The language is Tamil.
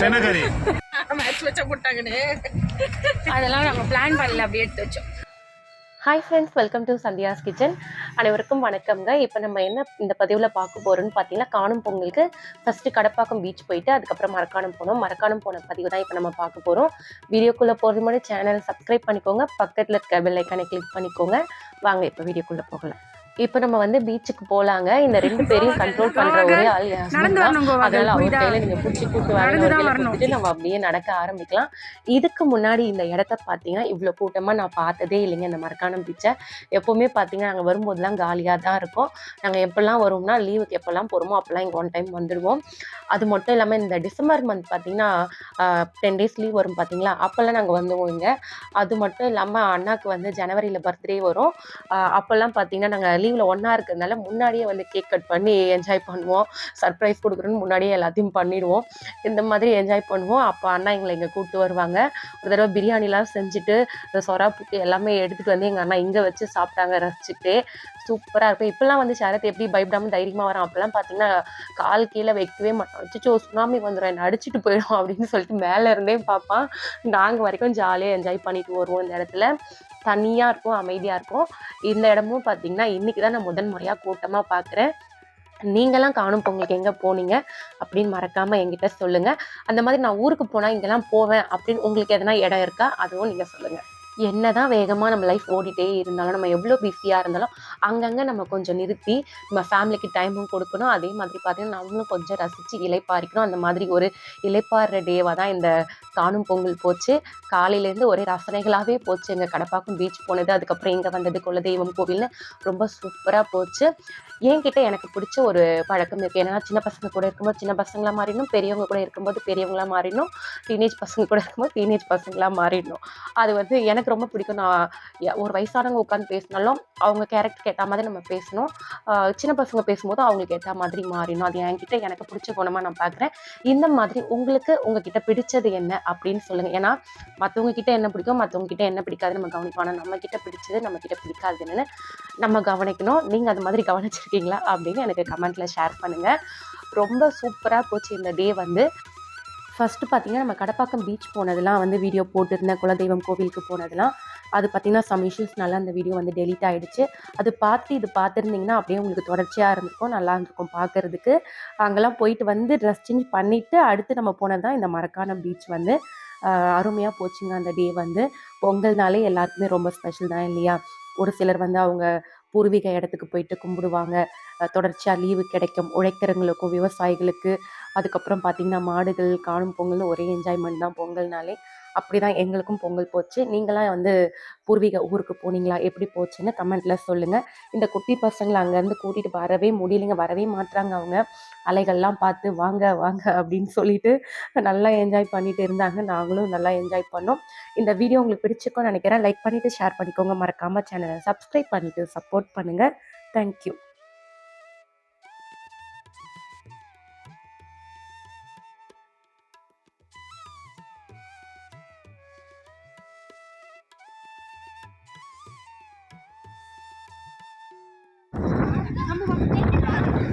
கறி மேட்ச் வச்சா போட்டாங்கன்னு அதெல்லாம் நாங்கள் பிளான் பண்ணல அப்படியே எடுத்து வச்சோம். Hi friends welcome to Sandhya's kitchen அனைவருக்கும் வணக்கம்ங்க. இப்போ நம்ம என்ன இந்த பதிவில் பார்க்க போகிறோம்னு பார்த்தீங்கன்னா காணும் பொங்கலுக்கு ஃபஸ்ட்டு கடப்பாக்கம் பீச் போயிட்டு அதுக்கப்புறம் மரக்காணம் போனோம். மரக்காணம் போன பதிவு தான் இப்போ நம்ம பார்க்க போகிறோம் வீடியோக்குள்ளே போகிறது முன்னாடி சேனலை சப்ஸ்கிரைப் பண்ணிக்கோங்க. பக்கத்தில் இருக்க பெல் ஐக்கானை கிளிக் பண்ணிக்கோங்க. வாங்க இப்போ வீடியோக்குள்ளே போகலாம். இப்போ நம்ம வந்து பீச்சுக்கு போலாங்க. இந்த ரெண்டு பேரையும் கண்ட்ரோல் பண்ற ஒரே ஆள் அதனால அவர்? கையில நீங்க புடிச்சு கூட்டு வாங்க நடந்து தான் கையில வரணும். கொடுத்துட்டு நம்ம அப்படியே நடக்க ஆரம்பிக்கலாம். இதுக்கு முன்னாடி இந்த இடத்த பார்த்தீங்கன்னா இவ்வளோ கூட்டமா நான் பார்த்ததே இல்லைங்க. இந்த மரக்காணம் பீச்சை எப்பவுமே பார்த்தீங்கன்னா நாங்கள் வரும்போதெல்லாம் காலியாக தான் இருக்கும். நாங்கள் எப்பெல்லாம் வருவோம்னா லீவுக்கு எப்பெல்லாம் போகிறோமோ அப்போல்லாம் இங்கே ஒன் டைம் வந்துடுவோம். அது மட்டும் இல்லாமல் இந்த டிசம்பர் மந்த் பார்த்தீங்கன்னா டென் டேஸ் லீவ் வரும் பார்த்தீங்களா அப்போல்லாம் நாங்கள் வந்துடுவோம் இங்கே. அது மட்டும் இல்லாமல் அண்ணாக்கு வந்து ஜனவரியில் பர்த்டே வரும். அப்போல்லாம் பார்த்தீங்கன்னா நாங்கள் லீவில் ஒன்றா இருக்கிறதுனால முன்னாடியே வந்து கேக் கட் பண்ணி என்ஜாய் பண்ணுவோம். சர்ப்ரைஸ் கொடுக்குறோன்னு முன்னாடியே எல்லாத்தையும் பண்ணிடுவோம். இந்த மாதிரி என்ஜாய் பண்ணுவோம். அப்போ அண்ணா எங்களை இங்கே கூப்பிட்டு வருவாங்க. ஒரு தடவை பிரியாணிலாம் செஞ்சுட்டு இந்த சொரா புட்டு எல்லாமே எடுத்துகிட்டு வந்து எங்கள் அண்ணா இங்கே வச்சு சாப்பிட்டாங்க ரசிச்சுட்டு சூப்பராக இருக்கும். இப்போல்லாம் வந்து சரத் எப்படி பயப்படாமல் தைரியமாக வரான்? அப்போல்லாம் பார்த்தீங்கன்னா கால் கீழே வைக்கவே மாட்டான். வச்சுச்சோ சுனாமி வந்துடும் என்னை அடிச்சுட்டு போயிடும் அப்படின்னு சொல்லிட்டு மேலே இருந்தே பார்ப்பான். நாங்கள் வரைக்கும் ஜாலியாக என்ஜாய் பண்ணிட்டு வருவோம் இந்த இடத்துல. தனியாக இருக்கும் அமைதியாக இருக்கும். இந்த இடமும் பார்த்தீங்கன்னா இன்றைக்கி தான் நான் முதன் முறையாக கூட்டமாக பார்க்குறேன் நீங்களாம் காணும் பொங்கலுக்கு எங்கே போனீங்க அப்படின்னு மறக்காமல் என்கிட்ட சொல்லுங்கள் அந்த மாதிரி நான் ஊருக்கு போனால் இங்கெல்லாம் போவேன் அப்படின்னு உங்களுக்கு எதனா இடம் இருக்கா? அதுவும் நீங்கள் சொல்லுங்கள் என்ன தான் வேகமாக நம்ம லைஃப் ஓடிட்டே இருந்தாலும் நம்ம எவ்வளோ பிஸியாக இருந்தாலும் அங்கங்கே நம்ம கொஞ்சம் நிறுத்தி நம்ம ஃபேமிலிக்கு டைமும் கொடுக்கணும். அதே மாதிரி பார்த்தீங்கன்னா நம்மளும் கொஞ்சம் ரசித்து இலைப்பாரிக்கணும். அந்த மாதிரி ஒரு இலைப்பாடுற டேவாக தான் இந்த காணும் பொங்கல் போச்சு. காலையிலேருந்து ஒரே ரசனைகளாகவே போச்சு. எங்கள் கடப்பாக்கம் பீச் போனது அதுக்கப்புறம் இங்கே வந்தது குலதெய்வம் கோவில்னு ரொம்ப சூப்பராக போச்சு. என்கிட்ட எனக்கு பிடிச்ச ஒரு பழக்கம் இருக்குது ஏன்னா சின்ன பசங்க கூட இருக்கும்போது சின்ன பசங்களாக மாறிடணும். பெரியவங்க கூட இருக்கும்போது பெரியவங்களா மாறிடணும். டீனேஜ் பசங்க கூட இருக்கும்போது டீனேஜ் பசங்களாக மாறிடணும். அது வந்து எனக்கு ரொம்ப பிடிக்கும். நான் ஒரு வயசானவங்க உட்காந்து பேசினாலும் அவங்க கேரக்டருக்கு ஏற்ற மாதிரி நம்ம பேசணும். சின்ன பசங்க பேசும்போது அவங்களுக்கு ஏற்ற மாதிரி மாறிடணும் அது என்கிட்ட எனக்கு பிடிச்ச குணமாக நான் பார்க்குறேன் இந்த மாதிரி உங்களுக்கு உங்ககிட்ட பிடிச்சது என்ன அப்படின்னு சொல்லுங்கள் ஏன்னா மற்றவங்க கிட்ட என்ன பிடிக்கும் மற்றவங்க கிட்ட என்ன பிடிக்காது நம்ம கவனிப்போம் ஆனால் நம்ம கிட்ட பிடிச்சது நம்ம கிட்ட பிடிக்காது என்னென்னு நம்ம கவனிக்கணும். நீங்கள் அது மாதிரி கவனிச்சிருக்கீங்களா அப்படின்னு எனக்கு கமெண்ட்டில் ஷேர் பண்ணுங்கள் ரொம்ப சூப்பராக போச்சு இந்த டே வந்து. ஃபஸ்ட்டு பார்த்தீங்கன்னா நம்ம கடப்பாக்கம் பீச் போனதெல்லாம் வந்து வீடியோ போட்டிருந்தேன். குலதெய்வம் கோவிலுக்கு போனதெல்லாம். அது பார்த்தீங்கன்னா சம் இஷ்யூஸ்னால அந்த வீடியோ வந்து டெலிட் ஆகிடுச்சு அது பார்த்து இது பார்த்துருந்தீங்கன்னா அப்படியே உங்களுக்கு தொடர்ச்சியாக இருந்திருக்கும் நல்லா இருந்திருக்கும் பார்க்கறதுக்கு. அங்கெல்லாம் போயிட்டு வந்து ட்ரெஸ் சேஞ்ச் பண்ணிவிட்டு அடுத்து நம்ம போனது தான் இந்த மரக்கான பீச் வந்து. அருமையாக போச்சுங்க அந்த டே வந்து. பொங்கல்னாலே எல்லாருக்குமே ரொம்ப ஸ்பெஷல் தான் இல்லையா? ஒரு சிலர் வந்து அவங்க பூர்வீக இடத்துக்கு போயிட்டு கும்பிடுவாங்க. தொடர்ச்சியாக லீவு கிடைக்கும். உழைக்கிறவங்களுக்கும் விவசாயிகளுக்கு. அதுக்கப்புறம் பார்த்திங்கன்னா மாடுகள் காணும் பொங்கல்னு ஒரே என்ஜாய்மெண்ட் தான் பொங்கல்னாலே. அப்படி தான் எங்களுக்கும் பொங்கல் போச்சு. நீங்களாம் வந்து பூர்வீக ஊருக்கு போனீங்களா? எப்படி போச்சுன்னு கமெண்ட்டில் சொல்லுங்கள் இந்த குட்டி பசங்களை அங்கேருந்து கூட்டிகிட்டு வரவே முடியலைங்க. வரவே மாட்டுறாங்க அவங்க. அலைகள்லாம் பார்த்து வாங்க வாங்க அப்படின்னு சொல்லிட்டு நல்லா என்ஜாய் பண்ணிட்டு இருந்தாங்க. நாங்களும் நல்லா என்ஜாய் பண்ணோம். இந்த வீடியோ உங்களுக்கு பிடிச்சிருக்கும்னு நினைக்கிறேன். லைக் பண்ணிவிட்டு ஷேர் பண்ணிக்கோங்க. மறக்காமல் சேனலை சப்ஸ்கிரைப் பண்ணிவிட்டு சப்போர்ட் பண்ணுங்கள் தேங்க்யூ